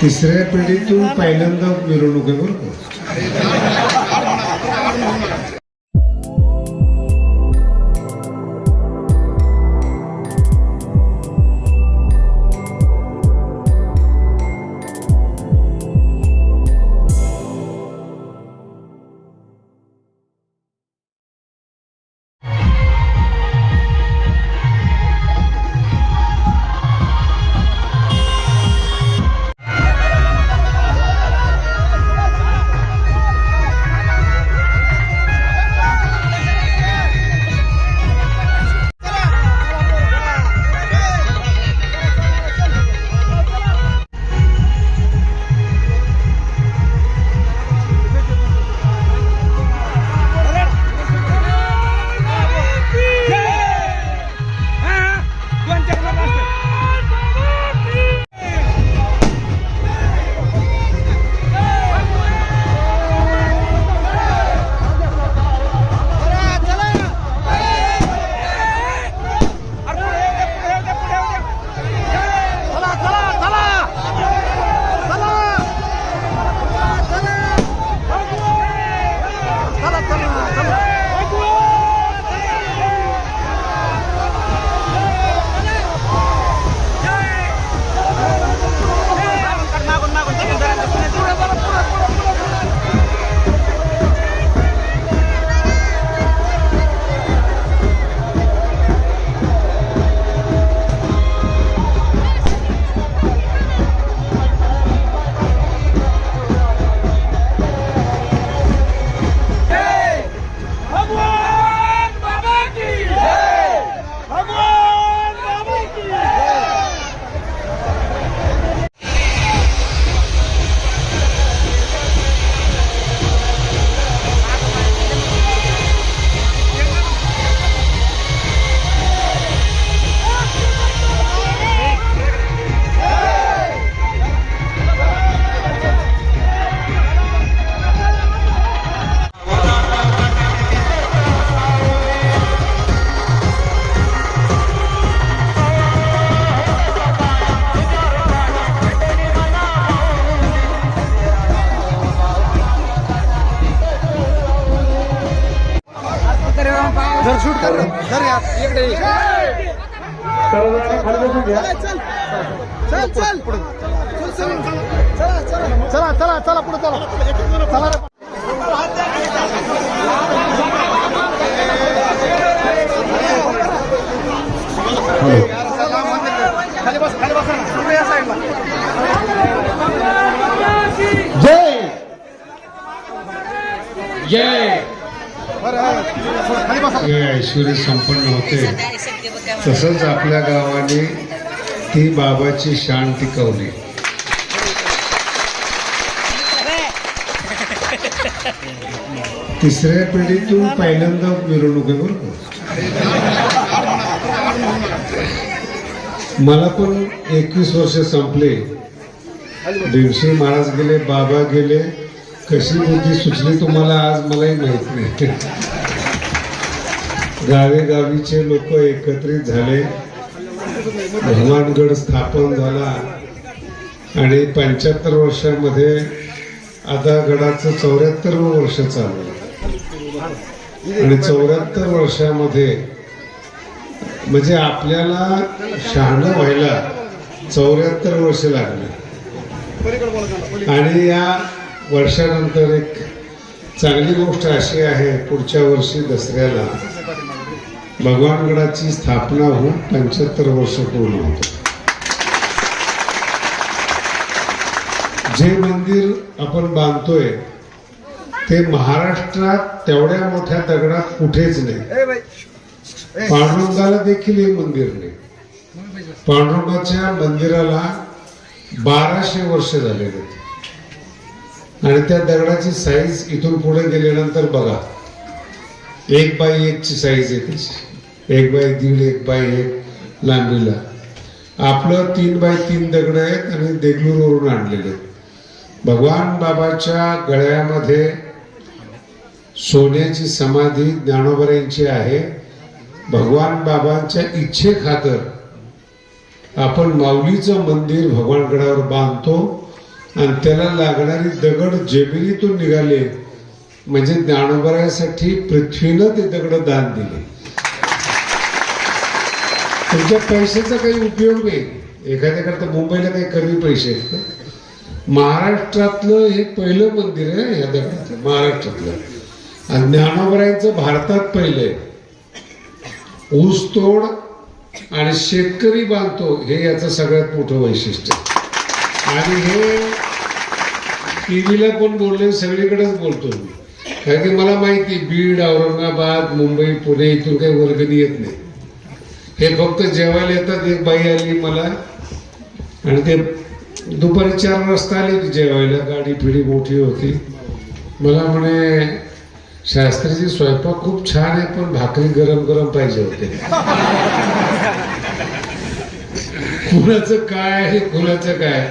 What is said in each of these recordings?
तिसऱ्या पिढीतून पहिल्यांदा मिरवणूक आहे बरोबर चल चल. पुढे. चला चला. चला चला. पुढे चला. चला जय. जय. ऐश्वर संपन्न होते. तसंच आपल्या गावाने ती बाबाची शान टिकवली. तिसऱ्या पिढीतून पहिल्यांदा मिरवणूक आहे बरोबर मला पण एकवीस वर्ष संपले. दिवशी महाराज गेले बाबा गेले. कशी बुद्धी सुचली तुम्हाला आज मलाही माहीत नाही. गावे गावीचे लोक एकत्रित झाले. भगवानगड स्थापन झाला. आणि पंच्याहत्तर वर्षामध्ये आता गडाचं चौऱ्याहत्तर वर्ष चालू आणि चौऱ्याहत्तर वर्षामध्ये म्हणजे आपल्याला शहाणं व्हायला चौऱ्याहत्तर वर्ष लागले. आणि या वर्षानंतर एक चांगली गोष्ट अशी आहे पुढच्या वर्षी दसऱ्याला भगवानगडाची स्थापना होऊन पंच्याहत्तर वर्ष पूर्ण होत. जे मंदिर आपण बांधतोय ते महाराष्ट्रात तेवढ्या मोठ्या दगडात कुठेच नाही. पांडुरंगाला देखील हे मंदिर नाही. पांडुरंगाच्या मंदिराला बाराशे वर्ष झालेले. आणि त्या दगडाची साईज इथून पुढे गेल्यानंतर बघा. एक बाय एकची साईज आहे त्याची. एक बाय दीड एक बाय एक लांबीला. आपलं तीन बाय तीन दगड आहेत आणि देगलूरवरून आणलेले आहेत. भगवान बाबाच्या गळ्यामध्ये सोन्याची समाधी ज्ञानोबऱ्यांची आहे. भगवान बाबांच्या इच्छे खातर आपण माऊलीचं मंदिर भगवानगडावर बांधतो. आणि त्याला लागणारी दगड जमिनीतून निघाले. म्हणजे ज्ञानोबरायासाठी पृथ्वीनं ते दगड दान दिले. तुमच्या पैशाचा काही उपयोग नाही. एखाद्याकरता मुंबईला काही कमी पैसे आहेत का? महाराष्ट्रातलं हे पहिलं मंदिर आहे या दगडाचं महाराष्ट्रातलं. आणि ज्ञानोबरायांचं भारतात पहिलं आहे. ऊसतोड आणि शेतकरी बांधतो हे याचं सगळ्यात मोठं वैशिष्ट्य आणि हे टीव्हीला पण बोलले सगळीकडेच बोलतो मी. कारण की मला माहिती बीड औरंगाबाद मुंबई पुणे इथून काही वर्गणी येत नाही. हे फक्त जेवायला येतात एक बाई आली मला आणि ते दुपारी चार वाजता आली होती जेवायला गाडी फिडी मोठी होती. मला म्हणे शास्त्रीजी स्वयंपाक खूप छान आहे पण भाकरी गरम गरम पाहिजे होते. कुणाचं काय आहे कुणाचं काय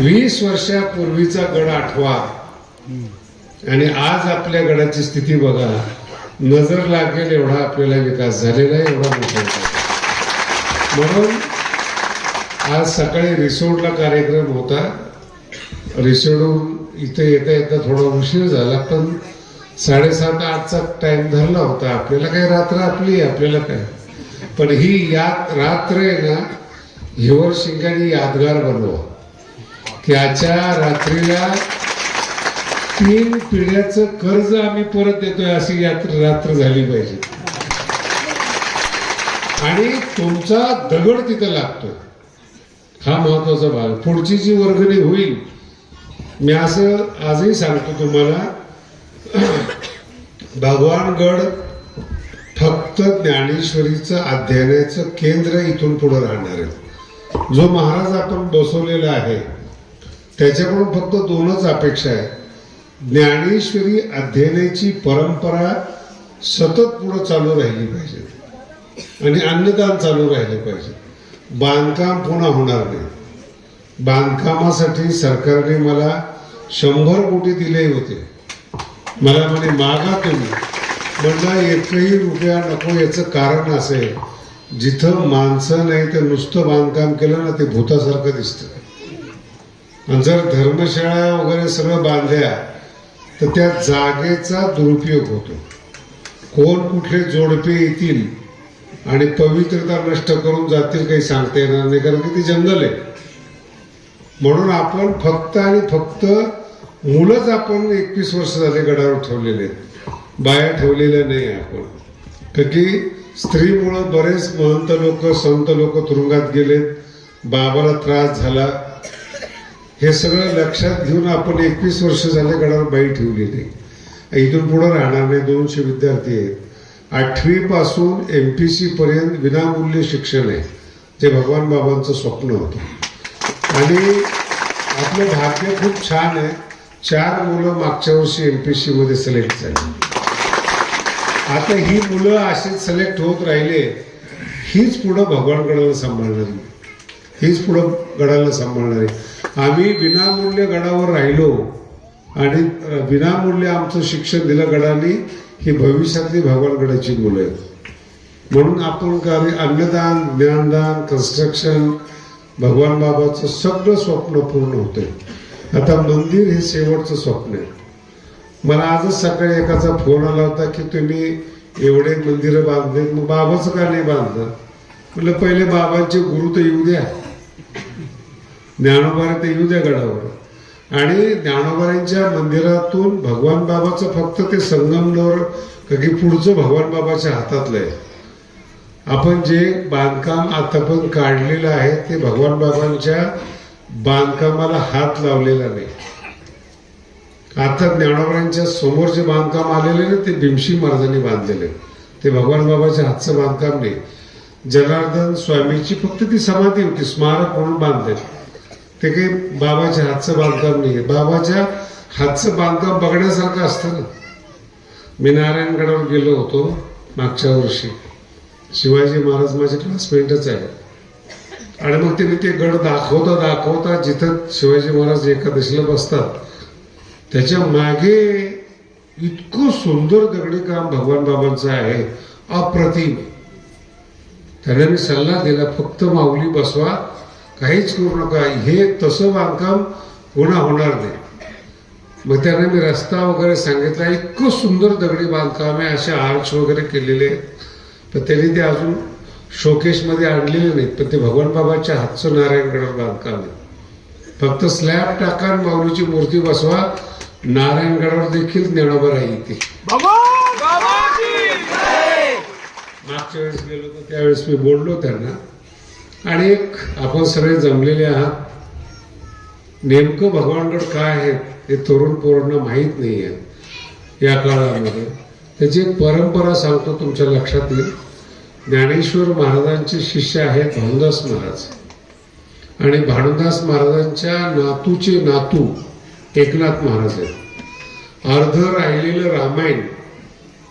वीस वर्षापूर्वीचा गड आठवा. आणि आज आपल्या गडाची स्थिती बघा. नजर लागेल एवढा आपल्याला विकास झालेला आहे एवढा मोठा म्हणून आज सकाळी रिसोर्टला कार्यक्रम होता. रिसोर्टहून इथे येता येता थोडा उशीर झाला पण साडेसात आठचा टाइम धरला होता. आपल्याला काय रात्र आपली आहे, आपल्याला काय? पण ही या रात्र आहे ना हिवर शिंगाने यादगार बनवा. त्याच्या रात्रीला तीन पिढ्याचं कर्ज आम्ही परत देतोय अशी यात्र रात्र झाली पाहिजे. आणि तुमचा दगड तिथं लागतो हा महत्त्वाचा भाग. पुढची जी वर्गणी होईल मी असं आजही सांगतो तुम्हाला भगवानगड फक्त ज्ञानेश्वरीचं अध्ययनाचं केंद्र इथून पुढे राहणार आहे. जो महाराज आपण बसवलेला आहे त्याच्याकडून फक्त दोनच अपेक्षा आहे ज्ञानेश्वरी अध्ययनाची परंपरा सतत पुढे चालू राहिली पाहिजे. आणि अन्नदान चालू राहिले पाहिजे. बांधकाम पुन्हा होणार नाही. बांधकामासाठी सरकारने मला शंभर कोटी दिले होते. मला म्हणे मागा तुम्ही. म्हणलं एकही रुपया नको याचं कारण असेल जिथं माणसं नाही तर नुसतं बांधकाम केलं ना ते भूतासारखं दिसतं. जर धर्मशाळा वगैरे सगळं बांधल्या तर त्या जागेचा दुरुपयोग होतो. कोण कुठले जोडपे येतील आणि पवित्रता नष्ट करून जातील काही सांगता येणार नाही कारण की ते जंगल आहे. म्हणून आपण फक्त आणि फक्त मुलंच आपण एकवीस वर्ष झाले गडावर ठेवलेले आहेत. बाया ठेवलेल्या नाही आपण. कारण की स्त्रीमुळं बरेच महंत लोक संत लोक तुरुंगात गेलेत. बाबाला त्रास झाला. हे सगळं लक्षात घेऊन आपण एकवीस वर्ष झाले गडावर बाई ठेवलेली. इथून पुढे राहणार नाही दोनशे विद्यार्थी आहेत. आठवी पासून एम पी सी पर्यंत विनामूल्य शिक्षण आहे जे भगवान बाबांचं स्वप्न होतं. आणि आपलं भाग्य खूप छान आहे. चार मुलं मागच्या वर्षी एम पी सी मध्ये सिलेक्ट झाली. आता ही मुलं अशीच सिलेक्ट होत राहिले हीच पुढं भगवान गडाला सांभाळणारी. हीच पुढं गडाला सांभाळणारी. आम्ही विनामूल्य गडावर राहिलो आणि विनामूल्य आमचं शिक्षण दिलं गडाने ही भविष्यातली भगवानगडाची मुलं आहेत. म्हणून आपण कार्य अन्नदान ज्ञानदान कन्स्ट्रक्शन भगवान बाबाचं सगळं स्वप्न पूर्ण होतंय. आता मंदिर हे शेवटचं स्वप्न आहे. मला आजच सकाळी एकाचा फोन आला होता की तुम्ही एवढे मंदिरं बांधले मग बाबाचं का नाही बांधलं? म्हटलं पहिले बाबांचे गुरु तर येऊ द्या. ज्ञानोबारा ते येऊ द्या गडावर. आणि ज्ञानोबाऱ्यांच्या मंदिरातून भगवान बाबाचं फक्त ते संगमवर की पुढचं भगवान बाबाच्या हातातलं आहे. आपण जे बांधकाम आता पण काढलेलं आहे ते भगवान बाबांच्या बांधकामाला हात लावलेला नाही. आता ज्ञानोबाऱ्यांच्या समोर जे बांधकाम आलेले ना ते भीमशी महाराजांनी बांधलेले ते भगवान बाबाच्या हातचं बांधकाम नाही. जनार्दन स्वामीची फक्त ती समाधी होती स्मारक म्हणून बांधले ते काही बाबाच्या हातचं बांधकाम नाही बाबाच्या हातचं बांधकाम बघण्यासारखं असतं ना. मी नारायणगडावर गेलो होतो मागच्या वर्षी. शिवाजी महाराज माझे क्लासमेटच आहे आणि मग त्यांनी ते गड दाखवता दाखवता जिथं शिवाजी महाराज एकादशीला बसतात त्याच्यामागे इतकं सुंदर दगडी काम भगवान बाबांचं आहे. अप्रतिम. त्याने मी सल्ला दिला फक्त माऊली बसवा काहीच करू नका. हे तसं बांधकाम पुन्हा होणार नाही. मग त्यांना मी रस्ता वगैरे सांगितला. इतकं सुंदर दगडी बांधकाम आहे. असे आर्च वगैरे केलेले आहेत. पण त्यांनी ते अजून शोकेशमध्ये आणलेले नाहीत. पण ते भगवान बाबाच्या हातचं नारायणगडावर बांधकाम आहे. फक्त स्लॅब टाका माऊलीची मूर्ती बसवा. नारायणगडावर देखील ज्ञानोबा राहील ते मागच्या वेळेस गेलो होतो. त्यावेळेस मी बोललो त्यांना. आणि एक आपण सगळे जमलेले आहात. नेमकं भगवानगड काय आहे हे तरुण पोरांना माहीत नाही आहे या काळामध्ये. त्याची एक परंपरा सांगतो तुमच्या लक्षात येईल ज्ञानेश्वर महाराजांचे शिष्य आहेत भानुदास महाराज. आणि भानुदास महाराजांच्या नातूचे नातू एकनाथ महाराज आहेत. अर्ध राहिलेलं रामायण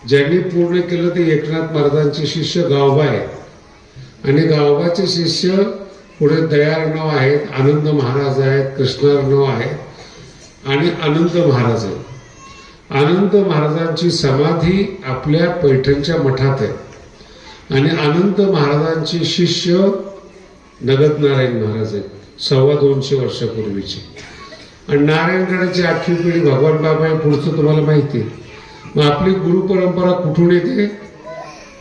ज्यांनी पूर्ण केलं ते एकनाथ महाराजांचे शिष्य गावबा आहेत. आणि गावबाचे शिष्य पुढे दयार्णव आहेत आनंद महाराज आहेत कृष्णार्णव आहेत आणि अनंत महाराज आहेत. आनंद महाराजांची समाधी आपल्या पैठणच्या मठात आहे. आणि अनंत महाराजांचे शिष्य नगद नारायण महाराज आहेत सव्वा दोनशे वर्षापूर्वीचे. आणि नारायणगडाची आठवी पिढी भगवान बाबा आहे पुढचं तुम्हाला माहिती आहे. मग आपली गुरु परंपरा कुठून येते?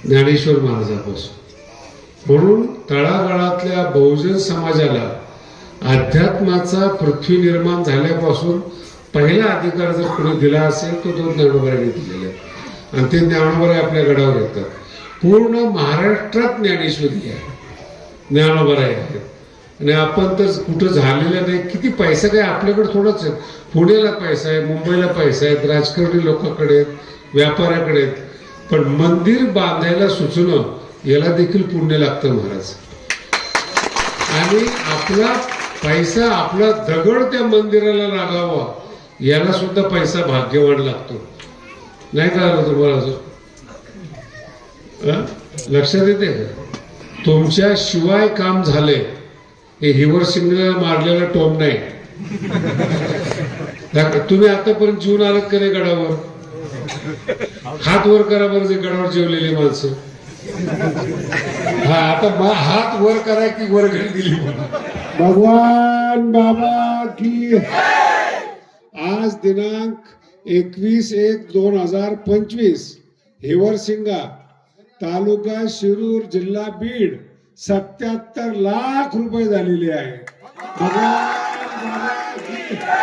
ज्ञानेश्वर महाराजापासून. म्हणून तळागाळातल्या बहुजन समाजाला अध्यात्माचा पृथ्वी निर्माण झाल्यापासून पहिला अधिकार जर कोणी दिला असेल तर तो ज्ञानोबाईने दिलेला आहे. आणि ते ज्ञानोबरे आपल्या गडावर येतात. पूर्ण महाराष्ट्रात ज्ञानेश्वरी आहे. ज्ञानोबाई आहेत आणि आपण तर कुठं झालेलं नाही किती पैसा काय आपल्याकडे थोडंच आहे. पुण्याला पैसा आहे मुंबईला पैसा आहेत राजकारणी लोकांकडे आहेत व्यापाऱ्याकडे आहेत. पण मंदिर बांधायला सुचणं याला देखील पुण्य लागतं महाराज. आणि आपला पैसा आपला दगड त्या मंदिराला लागावा याला सुद्धा पैसा भाग्यवान लागतो. नाही कळालं तुम्हाला अजून? लक्षात येते का? तुमच्या शिवाय काम झाले हे हिवर सिंगला मारलेला टोम नाही. तुम्ही आतापर्यंत जीवन आलात का नाही गडावर. हात वर करा बरं जे गडावर जेवलेली माणसं. हा आता हात वर करा की वर घरी दिली भगवान बाबा की आज दिनांक एकवीस एक दोन हजार पंचवीस हिवरसिंगा तालुका शिरूर जिल्हा बीड सत्याहत्तर लाख रुपये झालेले आहे भगवान बाबा की